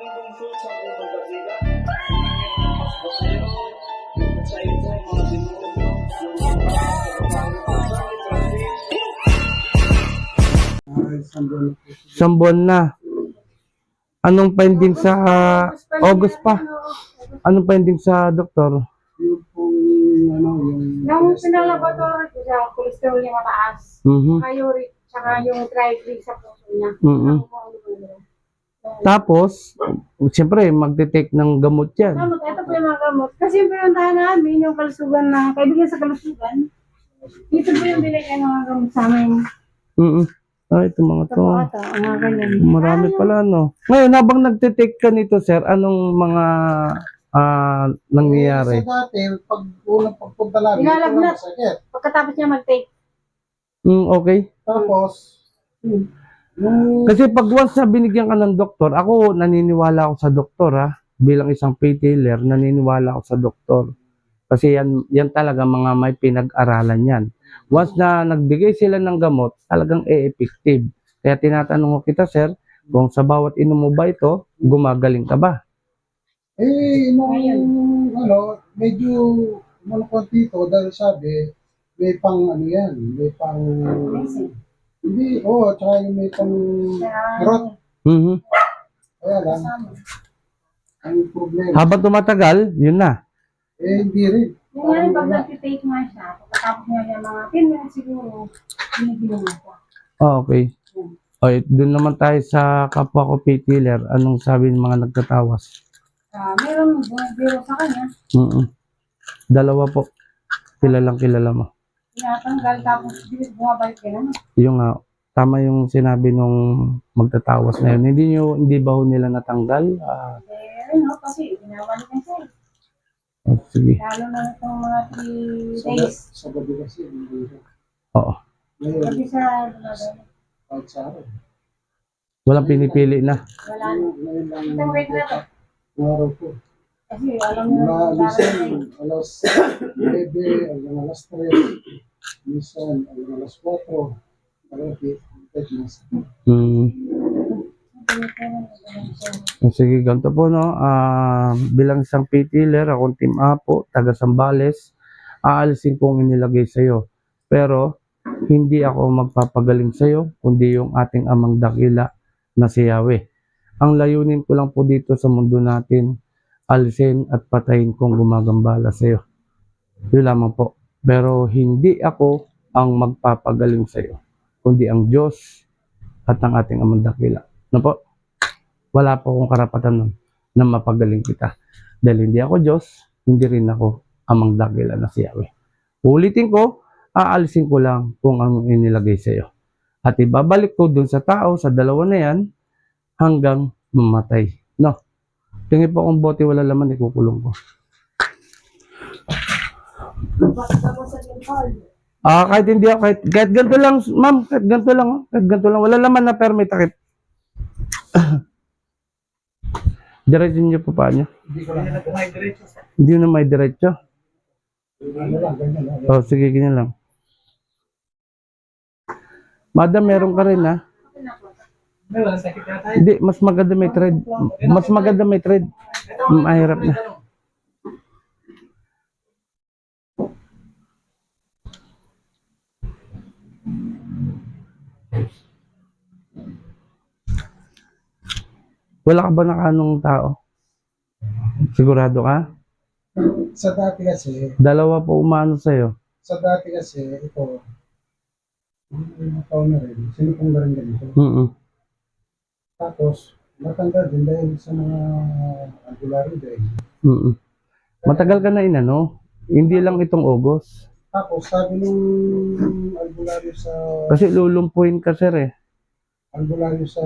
aming lungsod sa unang basero, sa ito, mga yung mga Isang buwan na. Anong finding sa August pa? Anong finding sa doktor? Yung pong, ano, yung... Nung pinalaboratory ko siya, cholesterol niya mataas. Mhm. Saka uric, saka yung triglyceride sa puso niya. Mhm. Tapos, siyempre, magte-take ng gamot yan. Gamot, ito po yung mga gamot. Kasi yung pinuntahan namin, yung kalusugan na, kaibigan sa kalusugan, dito po yung binigyan ng mga gamot sa amin. Mm Ah, ito mga Ito to. po ata, ang mga ganyan. Marami pala, no? Ngayon, habang nagte-take ka nito, sir, anong mga ah nangyayari? Sa dati, pag unang pagpunta namin, ito masakit. Pagkatapos niya mag-take, Mm, okay. Tapos, hmm. Kasi pag once na binigyan ka ng doktor, ako naniniwala ako sa doktor ha. Bilang isang retailer, naniniwala ako sa doktor. Kasi yan, yan talaga mga may pinag-aralan yan. Once na nagbigay sila ng gamot, talagang e-effective. Kaya tinatanong ko kita, sir, kung sa bawat inom mo ba ito, gumagaling ka ba? Eh, nung, ano, medyo, ano ko dito, dahil sabi, may pang, ano yan, may pang, hindi, oo, oh, tsaka yung may pang, rot, Mhm. kaya lang, ang problema, Habang tumatagal, yun na. eh, hindi rin. Yung nga rin, pag nag-take nga siya, pagkatapos niya yung mga 10 minutes siguro, binibilang ako. Oh, okay. Okay, dun naman tayo sa kapwa ko retailer. Anong sabi ng mga nagtatawas? Ah, meron bumibiro sa kanya, mm Dalawa po. Kilalang kilala mo. Tinatanggal, tapos bumabalik ka naman. Yung nga, tama yung sinabi nung magtatawas na yun. Hindi nyo, hindi ba ho nila natanggal? Ah, Eh, ano, kasi binabalik na siya. eh. oh, sige. Lalo na itong mga 3 Sa, days. sa gabi kasi, hindi rin. Oo. Ngayon, Kasi sa, ano, kahit sa araw. Walang pinipili na. wala na. Ngayon lang, Itong week na to. ang araw ko. Kasi alam mo, minsan, alas 9 hanggang alas 3. Minsan, hanggang alas 4. Malapit. Kahit nasa. Hmm. Sige, ganito po, no? Ah, bilang isang retailer, akong team Apo, taga Sambales, aalisin kong inilagay sa'yo. Pero, hindi ako magpapagaling sa'yo, kundi yung ating amang dakila na si Yahweh. Ang layunin ko lang po dito sa mundo natin, alisin at patayin kong gumagambala sa'yo. Yun lamang po. Pero hindi ako ang magpapagaling sa'yo, kundi ang Diyos at ang ating amang dakila. Ano po? Wala po akong karapatan nun na mapagaling kita. Dahil hindi ako Diyos, hindi rin ako amang dakila na si Yahweh. Ulitin ko, aalisin ko lang kung ang inilagay sa iyo. At ibabalik ko dun sa tao, sa dalawa na yan, hanggang mamatay. No? Tingin po kung bote wala laman, ikukulong ko. Sa Lincoln. Ah, kahit hindi ako, kahit, kahit ganito lang, ma'am, kahit ganito lang, kahit ganito lang, wala laman na pero may takip. Diretso niyo po paano? Hindi ko. Hindi na may diretso. Ano lang, ganyan lang. Oh, sige, ganyan lang. Madam, meron ka rin, ha? Hindi, mas maganda may thread. Mas maganda may thread. Mahirap na. Wala ka ba nakanong tao? Sigurado ka? Sa dati kasi, Dalawa po umano sa'yo. sa dati kasi, ito, mga taon na rin, sinipong na rin ganito. Mm Tapos, natanggal din dahil sa mga albularyo din. mm Matagal ka na inano. Hindi lang itong August. Tapos, sabi nung albularyo sa, Kasi lulumpuin ka sir eh. albularyo sa,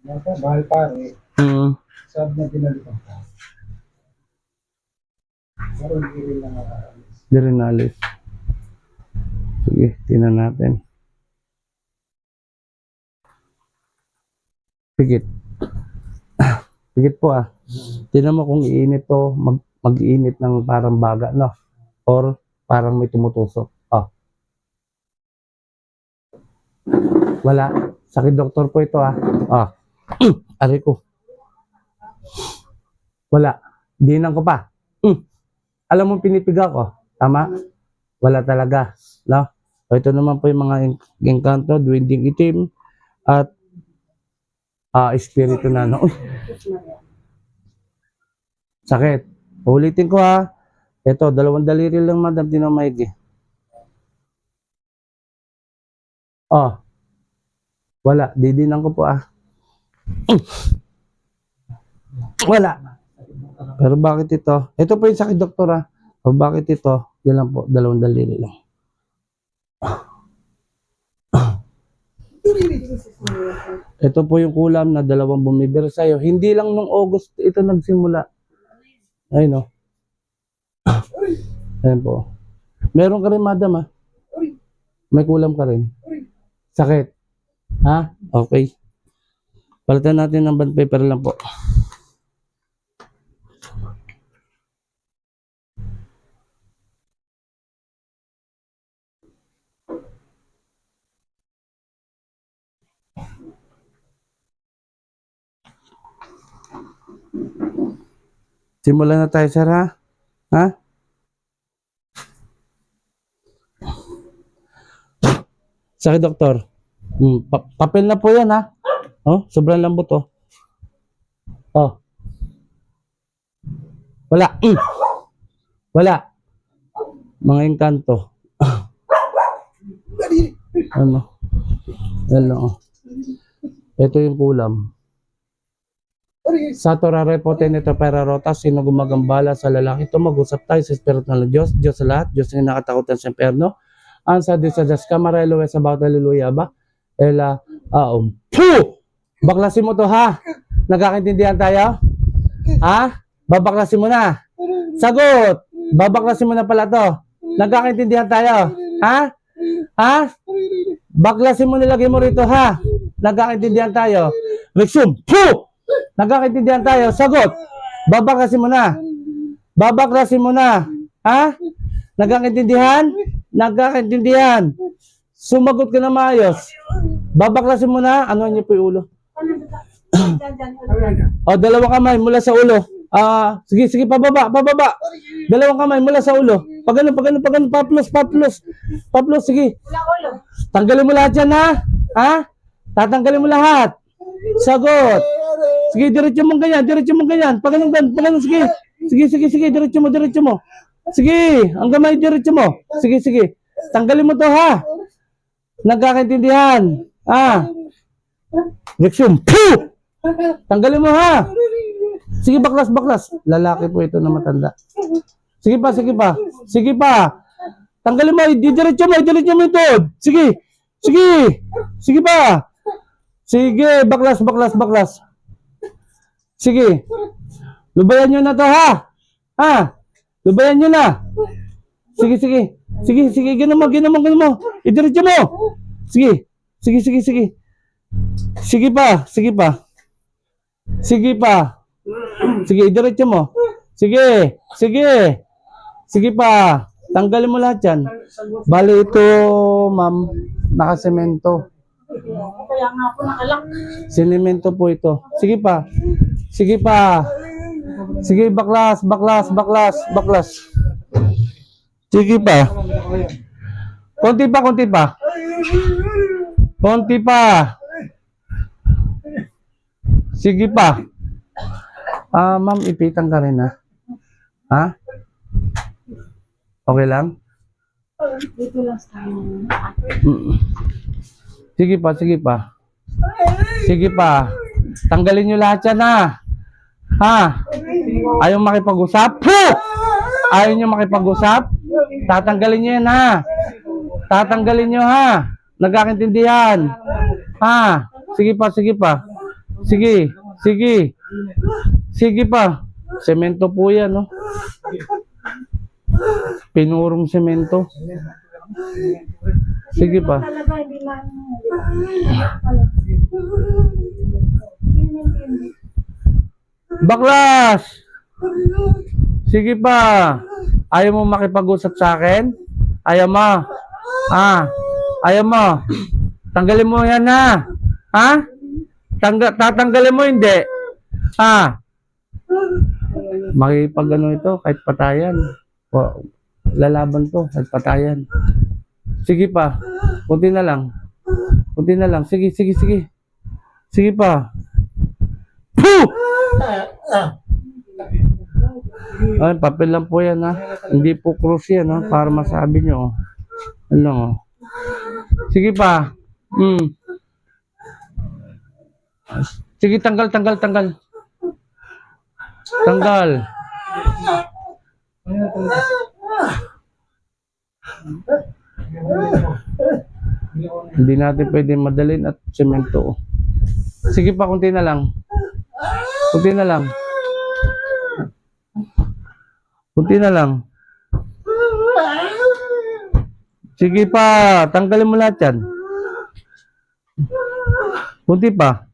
ano ba, mahal pare, Mm. sabi na binalikan ka. Pero hindi rin na Di rin naalis. Sige, tingnan natin. Pigit. Pigit po ah. Tingnan mo kung iinit to, mag, mag-iinit ng parang baga, no? Or parang may tumutusok. Oh. Wala. Sakit doktor po ito ah. Ah. Ari ko. Wala. Dinan ko pa. Mm. Alam mo pinipiga ko. Tama? Wala talaga. No? So, ito naman po yung mga en- engkanto, dwinding itim, at ah espiritu na. Uy, sakit. Ulitin ko ha. Ito, dalawang daliri lang madam, di na maigi. Oh. Wala, didinan ko po ah. Wala. Pero bakit ito? Ito po yung sakit doktora. O bakit ito? Yan lang po, dalawang daliri lang. Ito po yung kulam na dalawang bumibir sa'yo. Hindi lang nung August ito nagsimula. Ayun o. Ayun po. Meron ka rin, madam ah. May kulam ka rin. Sakit. Ha? Okay. Palitan natin ng band paper lang po. Simulan na tayo, sir, ha? Ha? Sakit, doktor. Hmm, pa- papel na po yan, ha? Oh, sobrang lambot, oh. Oh. Wala. Mm. Wala. Mga engkanto. ano? Ano, oh. Ito yung kulam. Sa Torare po tenito para rota, sino gumagambala sa lalaki ito, mag-usap tayo sa Espiritu ng Diyos, Diyos sa lahat, Diyos na nakatakutan sa impyerno. Ansa di sa Diyos kamarelo sa about hallelujah ba? Ela, aum. Puh! Baklasin mo to ha? Nagkakaintindihan tayo? Ha? Babaklasin mo na. Sagot! Babaklasin mo na pala to. Nagkakaintindihan tayo? Ha? Ha? Baklasin mo nilagay mo rito ha? Nagkakaintindihan tayo? Rexum! Puh! Nagkakaintindihan tayo. Sagot. Babaklasin mo na. Babaklasin mo na. Ha? Nagkakaintindihan? Nagkakaintindihan. Sumagot ka na maayos. Babaklasin mo na. Ano niyo po yung ulo? O, dalawang kamay mula sa ulo. Ah, sige, sige, pababa, pababa. Dalawang kamay mula sa ulo. Pag ano, pag ano, pag ano, paplos, paplos. Paplos, sige. Tanggalin mo lahat yan, ha? Ha? Tatanggalin mo lahat. Sagot. Sige, diretso mo ganyan, diretso mo ganyan. Pag anong gan, pag anong, sige. Sige, sige, sige, diretso mo, diretso mo. Sige, ang gamay, diretso mo. Sige, sige. Tanggalin mo to, ha? Nagkakaintindihan. Ah. Reaksyon. Puh! Tanggalin mo, ha? Sige, baklas, baklas. Lalaki po ito na matanda. Sige pa, sige pa. Sige pa. Tanggalin mo, ididiretso mo, ididiretso mo ito. Sige. Sige. Sige pa. Sige, baklas, baklas, baklas. Sige. Lubayan nyo na to, ha? Ha? Lubayan nyo na. Sige, sige. Sige, sige, gano'n mo, gano'n mo, gano'n mo. Idiretso mo. Sige. Sige, sige, sige. Sige pa, sige pa. Sige pa. Sige, idiretso mo. Sige, sige. Sige pa. Tanggalin mo lahat yan. Bali ito, ma'am, nakasemento. Kaya nga po nakalak. Sinemento po ito. Sige pa. Sige pa. Sige, baklas, baklas, baklas, baklas. Sige pa. Konti pa, konti pa. Konti pa. Sige pa. Ah, ma'am, ipitan ka rin, ha? Ha? Okay lang? Dito lang sa. Sige pa, sige pa. Sige pa. Tanggalin nyo lahat yan ha. Ha? Ayaw makipag-usap? Puh! Ayaw nyo makipag-usap? Tatanggalin nyo yan ha. Tatanggalin nyo ha. Nagkakintindihan. Ha? Sige pa, sige pa. Sige, sige. Sige pa. Semento po yan, no? Pinurong semento. Sige pa. Talaga, hindi. Baklas! Sige pa. Ayaw mo makipag-usap sa akin? Ayaw mo. Ah, ayaw mo. Tanggalin mo yan ha. Ha? Tangga, tatanggalin mo hindi. Ha? Makipag ano ito, kahit patayan. O, lalaban to, kahit patayan. Sige pa. Kunti na lang. Kunti na lang. Sige, sige, sige. Sige pa. Ay, papel lang po yan ha. Hindi po cross yan ha. Para masabi nyo. oh. Ano oh. Sige pa. Hmm. Sige, tanggal, tanggal, tanggal. Tanggal. Hindi natin pwede madalin at semento. Sige pa, kunti na lang. Kunti na lang. Kunti na lang. Sige pa, tanggalin mo lahat yan. Kunti pa.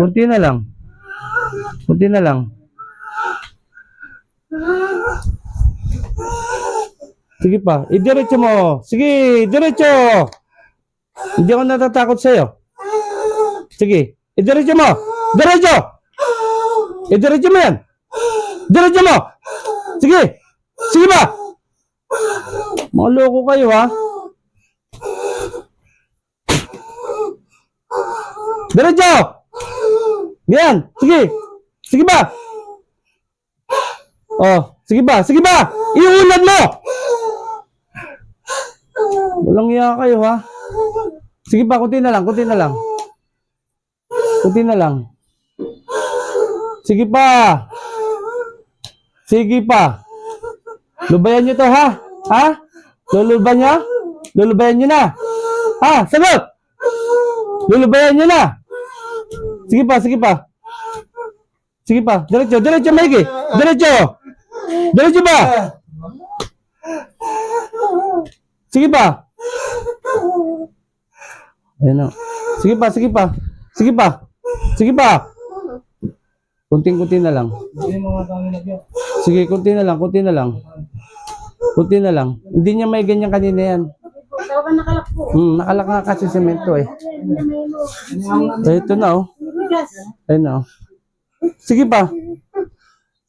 Kunti na lang. Kunti na lang. Sige pa, idiretso mo. Sige, diretso. Hindi ako natatakot sa'yo. Sige, idiretso mo. Diretso. Idiretso mo yan. Diretso mo. Sige. Sige ba? Mga loko kayo ha. Diretso. Yan. Sige. Sige ba? Oh, sige ba? Sige ba? Iunad mo. Walang iya kayo ha. Sige pa, kunti na lang, kunti na lang. Kunti na lang. Sige pa. Sige pa. Lubayan nyo to ha? Ha? Lulubayan nyo? Lulubayan nyo na? Ha? Sagot! Lulubayan nyo na? Sige pa, sige pa. Sige pa. Diretso, diretso, Mikey. Diretso. Diretso ba? Sige pa. Ayan o. Sige pa, sige pa. Sige pa. Sige pa. Kunting-kunti na lang. Sige, kunti na lang, kunti na lang. Kunti na lang. Hindi niya may ganyan kanina yan. Hmm, nakalak nga kasi semento eh. Eh, ito na oh. Ayun na oh. Sige pa.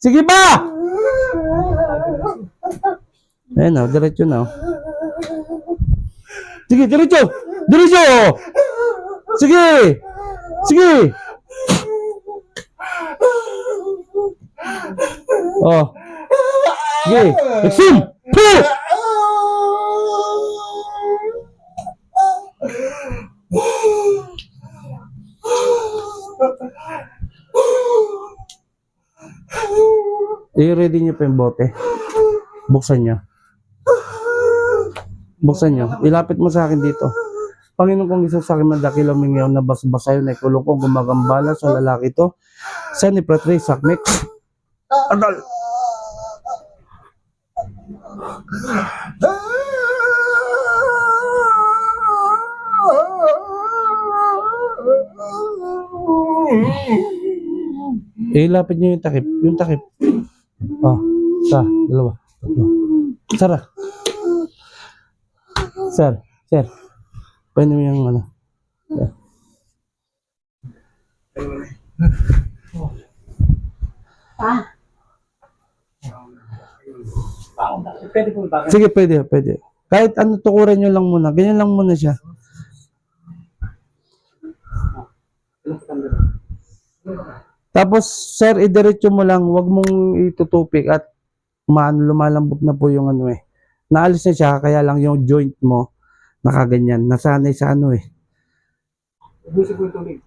Sige pa! Ayun na, oh, diretso na oh. Sige, diretso! Diretso! Sige! Sige! Oh. Sige. Exim! Puh! I-ready niyo pa yung bote. Buksan niyo. Buksan niyo. Ilapit mo sa akin dito. Panginoon kong isa sa akin madakil umingaw na basbasayo na ikulong ko gumagambala sa lalaki to. Sa ni Pratri Sakmek. Adal. Ilapit niyo yung takip. Yung takip. Oh, sa, dalawa. Tatlo. Sara. Sir. Pwede mo yung ano. Sir. Pa. Pwede po ba? Sige, pwede, pwede. Kahit ano, tukuran nyo lang muna. Ganyan lang muna siya. Tapos, sir, idiretso mo lang. Huwag mong itutupik at maano, lumalambot na po yung ano eh. Naalis na siya, kaya lang yung joint mo nakaganyan. Nasanay sa ano eh. Ubusin po yung tubig.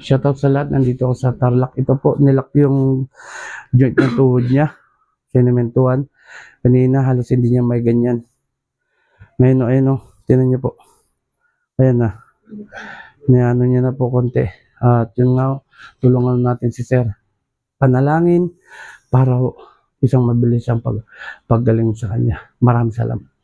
Shoutout sa lahat. Nandito ako sa Tarlac. Ito po, nilak yung joint ng tuhod niya. Sinementuhan. Kanina, halos hindi niya may ganyan. Ngayon, ayun o. Tinan niyo po. Ayan na. Niano niya na po konti. At yun nga, tulungan natin si Sir. Panalangin para isang mabilis ang pag, paggaling sa kanya. Maraming salamat.